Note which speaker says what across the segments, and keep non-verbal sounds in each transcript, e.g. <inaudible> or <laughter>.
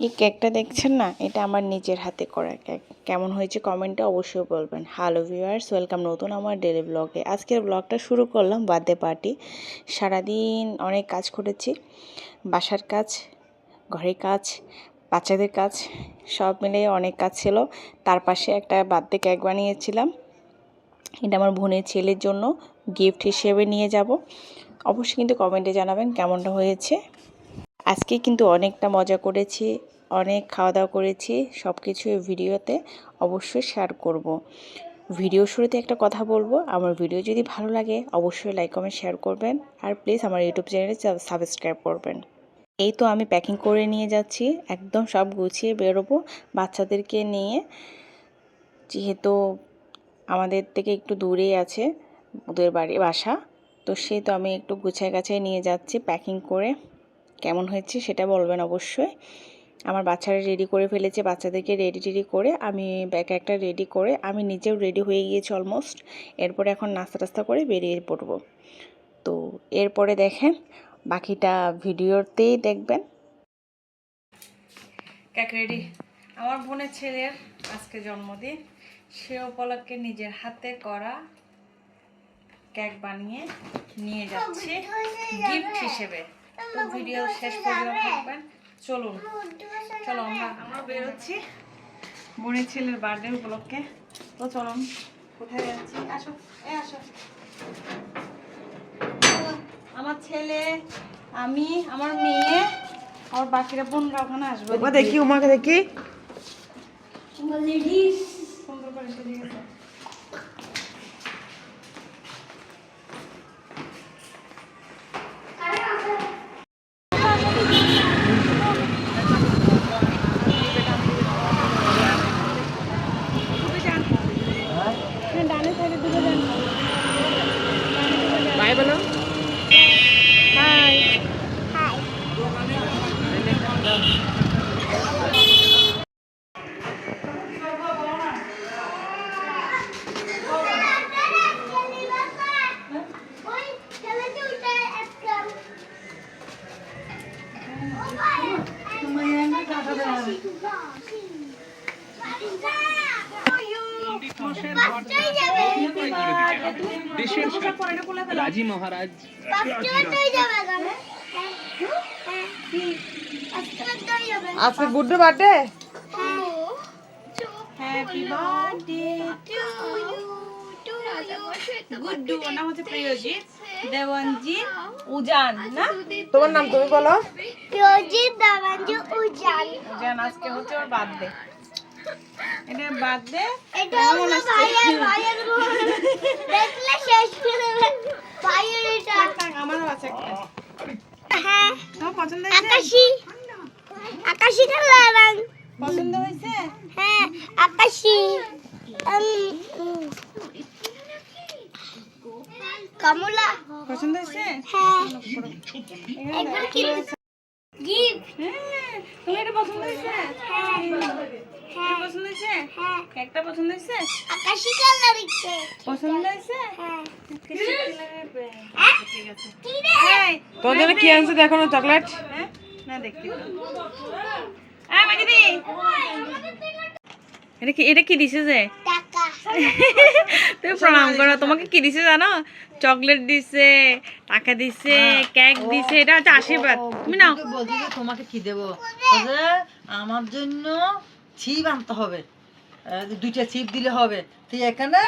Speaker 1: এই কেকটা দেখছেন না? এটা আমার নিজের হাতে করা কেক। কেমন হয়েছে কমেন্টে অবশ্যই বলবেন। হ্যালো ভিউয়ার্স ওয়েলকাম নতুন আমার ডেলি ব্লগে আজকের ব্লগটা শুরু করলাম বার্থডে পার্টি সারাদিন অনেক কাজ করেছি। বাসার কাজ, ঘরের কাজ, বাচ্চাদের কাজ, সব মিলে অনেক কাজ ছিল। তার পাশে একটা বার্থডে কেক বানিয়েছিলাম। এটা আমার বোনের ছেলের জন্য গিফট হিসেবে নিয়ে যাব। অবশ্যই কিন্তু কমেন্টে জানাবেন কেমনটা হয়েছে। আজকে কিন্তু অনেকটা মজা করেছি, অনেক খাওয়া দাওয়া করেছি সব কিছু ভিডিওতে অবশ্যই শেয়ার করব। ভিডিও শুরুতে একটা কথা বলব, আমার ভিডিও যদি ভালো লাগে অবশ্যই লাইক কমেন্ট শেয়ার করবেন আর প্লিজ আমার ইউটিউব চ্যানেলে সাবস্ক্রাইব করবেন। এই তো আমি প্যাকিং করে নিয়ে যাচ্ছি, একদম সব গুছিয়ে বেরোবো বাচ্চাদেরকে নিয়ে। যেহেতু আমাদের থেকে একটু দূরেই আছে ওদের বাড়ি, বাসা, তো সে তো আমি একটু গুছায় গাছায় নিয়ে যাচ্ছি প্যাকিং করে। কেমন হয়েছে সেটা বলবেন অবশ্যই। আমার বাচ্চারা রেডি করে ফেলেছে, বাচ্চাদেরকে রেডি টেডি করে আমি ব্যাগ একটা রেডি করে আমি নিজেও রেডি হয়ে গিয়েছি অলমোস্ট এরপরে এখন নাস্তা টাস্তা করে বেরিয়ে পড়ব। তো এরপরে দেখেন, বাকিটা ভিডিওতেই দেখবেন। কেক রেডি আমার বোনের ছেলের আজকে জন্মদিন। সে উপলক্ষে নিজের হাতে করা কেক বানিয়ে নিয়ে যাচ্ছে। গিফট হিসেবে। তো ভিডিও শেষ পর্যন্ত থাকবেন। চলুন। চলো আমরা আমরা বেরোচ্ছি। বোনের ছেলের বার্থডে উপলক্ষে। তো চলুন কোথায় যাচ্ছি? আসো এ আসো। আমার ছেলে আমি আমার মেয়ে আমার বাকিরা বোনরা ওখানে আসবে।
Speaker 2: দেখি উমাকে দেখি।
Speaker 1: সুন্দর করে সেজে গেছে
Speaker 2: বাই বলো
Speaker 1: হাই
Speaker 3: দেশের রাজি মহারাজ
Speaker 2: আজকে Guddu birthday
Speaker 1: happy birthday Guddu নাম হচ্ছে প্রিয়জিৎ দেওয়ানজিৎ উজান না?
Speaker 2: তোমার নাম তুমি বলো?
Speaker 1: উজান। আজকে হচ্ছে ওর বার্থডে এটা বার্থডে
Speaker 4: এটা হলো ভাইয়ের ভাইয়ের। দেখলে শেষ করে দেবে। ভাইয়ের এটা।
Speaker 1: আমারও আছে একটা।
Speaker 4: হ্যাঁ,
Speaker 1: তোমার পছন্দ হয়েছে?
Speaker 4: আকাশি। আকাশি কালার রং
Speaker 1: পছন্দ হয়েছে?
Speaker 4: হ্যাঁ আকাশি। কমলা।
Speaker 1: পছন্দ হয়েছে?
Speaker 4: হ্যাঁ। একবার কি গিফট।
Speaker 1: হ্যাঁ তুমি এটা পছন্দ হয়েছে?
Speaker 4: হ্যাঁ।
Speaker 1: এটা পছন্দ হয়েছে?
Speaker 4: হ্যাঁ।
Speaker 1: একটা পছন্দ হয়েছে?
Speaker 4: আকাশি কালার ইচ্ছে
Speaker 1: পছন্দ হয়েছে?
Speaker 4: হ্যাঁ।
Speaker 1: ঠিক আছে
Speaker 4: কি রে
Speaker 1: এই,
Speaker 2: তোমার জন্য কি আনছে দেখো না চকলেট?
Speaker 1: হ্যাঁ না দেখতে হ্যাঁ এটা কি এটা কি দিছে যে? <laughs> তুমি প্রণাম করো তোমাকে কি দিছে জানো? চকলেট দিছে টাকা দিছে কেক দিছে এটা হচ্ছে আশীর্বাদ। তুমি নাও।
Speaker 5: বলছি যে তোমাকে কি দেবো? আমার জন্য ছিপ আনতে হবে। দুইটা ছিপ দিলে হবে। তুই এখানে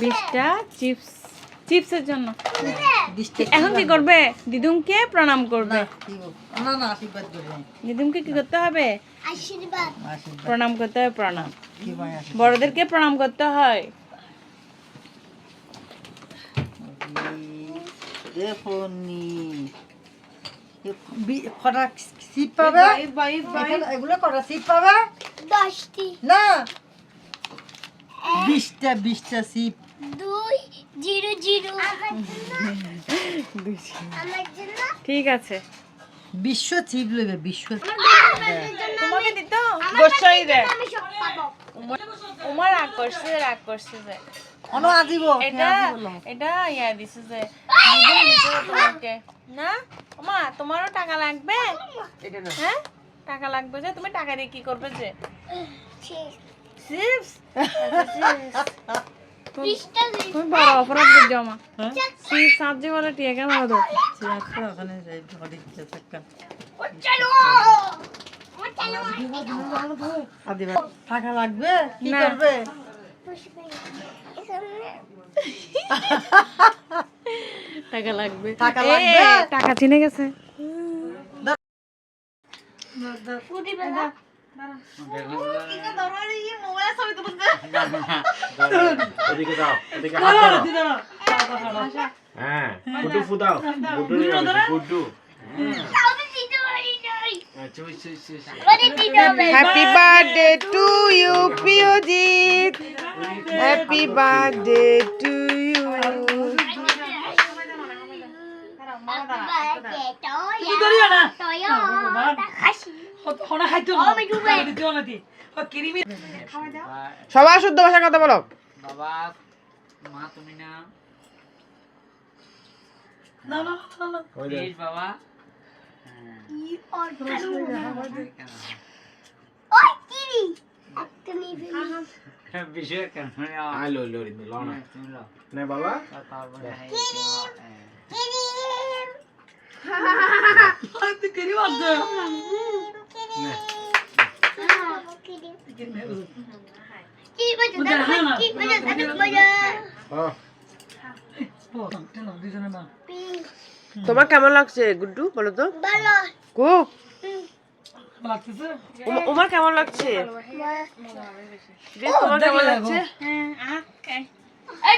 Speaker 1: বিশটা চিপস চিপসের জন্য। এখন কি করবে? দিদুমকে প্রণাম করবে।
Speaker 5: না কি বল- না না আশীর্বাদ দেবো
Speaker 1: দিদুমকে কি করতে হবে?
Speaker 4: আশীর্বাদ।
Speaker 5: আশীর্বাদ।
Speaker 1: প্রণাম করতে হবে প্রণাম।
Speaker 5: কি ভাই আশীর্বাদ।
Speaker 1: বড়দেরকে প্রণাম করতে হয়।
Speaker 5: দেখনি পাবে? এগুলো কটা ছিপ পাবে?
Speaker 4: দশটি।
Speaker 5: না। বিশটা বিশটা ছিপ
Speaker 4: দুই জিরো জিরো।
Speaker 1: ঠিক আছে।
Speaker 5: বিশ্ব ছিপ নেবে বিশ্ব
Speaker 1: তোমাকে দিত গোসাই দে। উমার রাগ করছে রাগ করছে যে
Speaker 5: অন আজিব
Speaker 1: এটা এটা ইয়া দিছে যে তোমাকে। না? ওমা তোমারও টাকা লাগবে? হ্যাঁ? টাকা লাগবে যে তুমি টাকা দিয়ে কি করবে যে? চিপস তুমি বড় অপরাধ করছ আমা
Speaker 5: হ্যাঁ?
Speaker 1: বলে টিয়া কেন
Speaker 5: ওখানে যাই
Speaker 4: চলো
Speaker 5: টাকা লাগবে? কি করবে?
Speaker 1: টাকা লাগবে।
Speaker 5: টাকা লাগবে?
Speaker 1: টাকা চিনে গেছে।
Speaker 2: Happy birthday to you Priyajit happy birthday to you
Speaker 5: তুমি ধরিও না
Speaker 4: খাসি
Speaker 5: হনা খাইতো না
Speaker 4: আমি ডুবে।
Speaker 5: দিও না দি। ও কিরিমি
Speaker 2: সবাই শুদ্ধ ভাষায় কথা বলো।
Speaker 3: বাবা মা তুমি না।
Speaker 5: না না না
Speaker 3: বাবা। <laughs>
Speaker 6: নে। বাবা। <laughs> <laughs>
Speaker 2: তোমার কেমন লাগছে গুড্ডু বলো তো
Speaker 4: ভালো
Speaker 2: খুব উমার কেমন লাগছে তোমার কেমন লাগছে
Speaker 4: এই